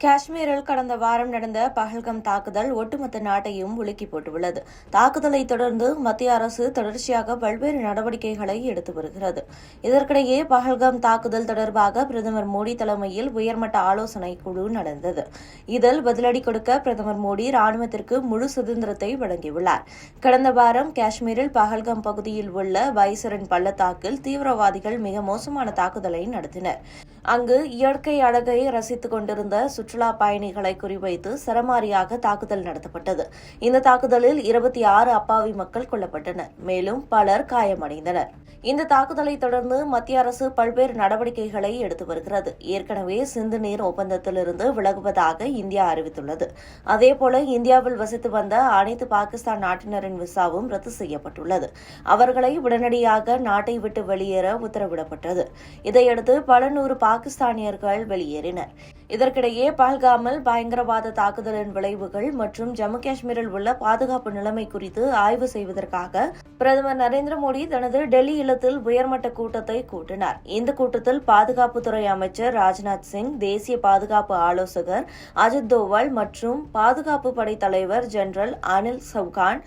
காஷ்மீரில் கடந்த வாரம் நடந்த பஹல்கம் தாக்குதல் ஒட்டுமொத்த நாட்டையும் உலுக்கி போட்டுள்ளது. தாக்குதலை தொடர்ந்து மத்திய அரசு தொடர்ச்சியாக பல்வேறு நடவடிக்கைகளை எடுத்து வருகிறது. இதற்கிடையே பஹல்கம் தாக்குதல் தொடர்பாக பிரதமர் மோடி தலைமையில் உயர்மட்ட ஆலோசனை குழு நடந்தது. இதில் பதிலடி கொடுக்க பிரதமர் மோடி ராணுவத்திற்கு முழு சுதந்திரத்தை வழங்கியுள்ளார். கடந்த வாரம் காஷ்மீரில் பஹல்கம் பகுதியில் உள்ள வைசரன் பள்ளத்தாக்கில் தீவிரவாதிகள் மிக மோசமான தாக்குதலை நடத்தினர். அங்கு இயற்கை அழகை ரசித்துக் கொண்டிருந்த சுற்றுலா பயணிகளை குறிவைத்து சரமாரியாக தாக்குதல் நடத்தப்பட்டது. இந்த தாக்குதலில் இருபத்தி ஆறு அப்பாவி மக்கள் கொல்லப்பட்டனர். மேலும் பலர் காயமடைந்தனர். இந்த தாக்குதலை தொடர்ந்து மத்திய அரசு பல்வேறு நடவடிக்கைகளை எடுத்து வருகிறது. ஏற்கனவே சிந்து நீர் ஒப்பந்தத்திலிருந்து விலகுவதாக இந்தியா அறிவித்துள்ளது. அதேபோல இந்தியாவில் வசித்து வந்த அனைத்து பாகிஸ்தான் நாட்டினரின் விசாவும் ரத்து செய்யப்பட்டுள்ளது. அவர்களை உடனடியாக நாட்டை விட்டு வெளியேற உத்தரவிடப்பட்டது. இதையடுத்து பல நூறு பாகிஸ்தானியர்கள் வெளியேறினர். இதற்கிடையே பஹல்காமில் பயங்கரவாத தாக்குதலின் விளைவுகள் மற்றும் ஜம்மு காஷ்மீரில் உள்ள பாதுகாப்பு நிலைமை குறித்து ஆய்வு செய்வதற்காக பிரதமர் நரேந்திர மோடி தனது டெல்லி இல்லத்தில் உயர்மட்ட கூட்டத்தை கூட்டினார். இந்த கூட்டத்தில் பாதுகாப்புத்துறை அமைச்சர் ராஜ்நாத் சிங் தேசிய பாதுகாப்பு ஆலோசகர் அஜித் தோவல் மற்றும் பாதுகாப்பு படை தலைவர் ஜெனரல் அனில் சவுகான்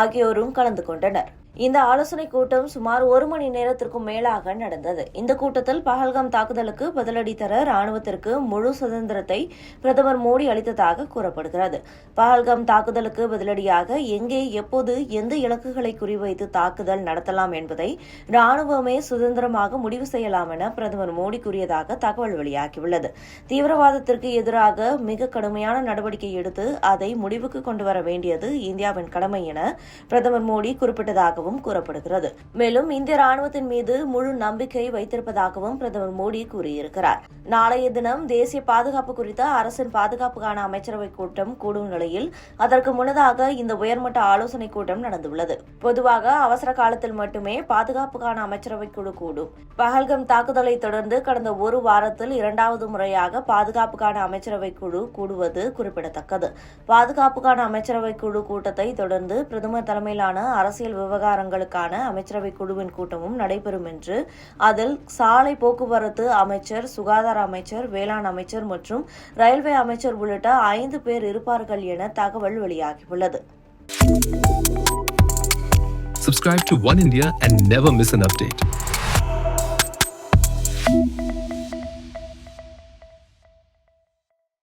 ஆகியோரும் கலந்து கொண்டனர். இந்த ஆலோசனை கூட்டம் சுமார் ஒரு மணி நேரத்திற்கும் மேலாக நடந்தது. இந்த கூட்டத்தில் பஹல்காம் தாக்குதலுக்கு பதிலடி தர ராணுவத்திற்கு முழு சுதந்திரத்தை பிரதமர் மோடி அளித்ததாக கூறப்படுகிறது. பஹல்காம் தாக்குதலுக்கு பதிலடியாக எங்கே எப்போது எந்த இலக்குகளை குறிவைத்து தாக்குதல் நடத்தலாம் என்பதை ராணுவமே சுதந்திரமாக முடிவு செய்யலாம் என பிரதமர் மோடி கூறியதாக தகவல் வெளியாகியுள்ளது. தீவிரவாதத்திற்கு எதிராக மிக கடுமையான நடவடிக்கை எடுத்து அதை முடிவுக்கு கொண்டு வர வேண்டியது இந்தியாவின் கடமை என பிரதமர் மோடி குறிப்பிட்டதாக இருப்பதாகவும் கூறப்படுகிறது. மேலும் இந்திய ராணுவத்தின் மீது முழு நம்பிக்கை வைத்திருப்பதாகவும் பிரதமர் மோடி கூறியிருக்கிறார். நாளைய தினம் தேசிய பாதுகாப்பு குறித்த அரசின் பாதுகாப்புக்கான அமைச்சரவைக் கூட்டம் கூடும் நிலையில் அதற்கு முன்னதாக இந்த உயர்மட்ட ஆலோசனைக் கூட்டம் நடந்துள்ளது. பொதுவாக அவசர காலத்தில் மட்டுமே பாதுகாப்புக்கான அமைச்சரவைக் குழு கூடும். பகல்கம் தாக்குதலை தொடர்ந்து கடந்த ஒரு வாரத்தில் இரண்டாவது முறையாக பாதுகாப்புக்கான அமைச்சரவைக் குழு கூடுவது குறிப்பிடத்தக்கது. பாதுகாப்புக்கான அமைச்சரவைக் குழு கூட்டத்தை தொடர்ந்து பிரதமர் தலைமையிலான அரசியல் விவகார விவகாரங்களுக்கான அமைச்சரவை குழுவின் கூட்டமும் நடைபெறும் என்று அதில் சாலை போக்குவரத்து அமைச்சர் சுகாதார அமைச்சர் வேளாண் அமைச்சர் மற்றும் ரயில்வே அமைச்சர் உள்ளிட்ட ஐந்து பேர் இருப்பார்கள் என தகவல் வெளியாகியுள்ளது Subscribe to One India and never miss an update.